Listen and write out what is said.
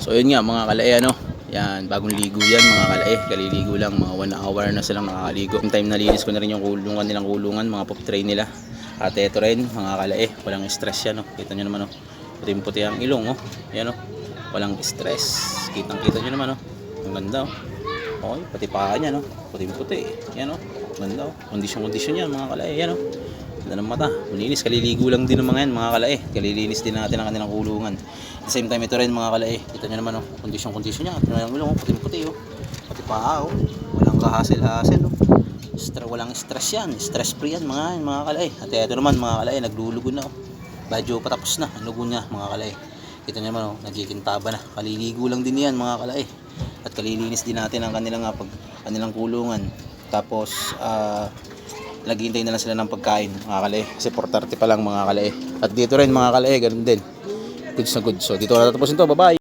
So yun nga mga kalae ano. Yan, bagong ligo yan mga kalae. Kaliligo lang, mga 1 hour na silang nakakaligo. Yung time nalinis ko na rin yung kulungan nilang kulungan, mga pop tray nila. At ito rin, mga kalae, walang stress yan. Oh. Kita nyo naman, oh. puting-puti ang ilong. Oh. Yan, oh. walang stress. Kitang-kita nyo naman. Oh. Ang ganda. Oh. Okay, pati paa niya, no? Puting-puti. Yan, oh. Ganda, oh. Kondisyon-kondisyon yan, mga kalae. Yan, oh. Ganda ng mata. Malinis. Kaliligo lang din ng mga yan, mga kalae. Kalilinis din natin ang kanilang kulungan. At the same time, ito rin, mga kalae. Kita nyo naman, oh. Kondisyon-kondisyon niya. Na yung ilong, oh. Puting-puti, oh. Pati paa, oh. Walang kahasil-hasil, oh. Stra walang stress yan. Stress free yan, mga mga kalae. At ito naman, mga kalae, naglulugo na, oh. Medyo patapos na, ang lugo niya, mga kalae. Kita nyo naman, oh. Nagkikintaba na. Kaliligo lang din yan, mga kalae at kalilinis din natin ang kanilang ah, pag kanilang kulungan tapos ah naghihintay na lang sila ng pagkain mga kalay kasi 4.30 pa lang mga kalay at dito rin mga kalay ganun din. Goods na goods. So dito na tatapusin to bye bye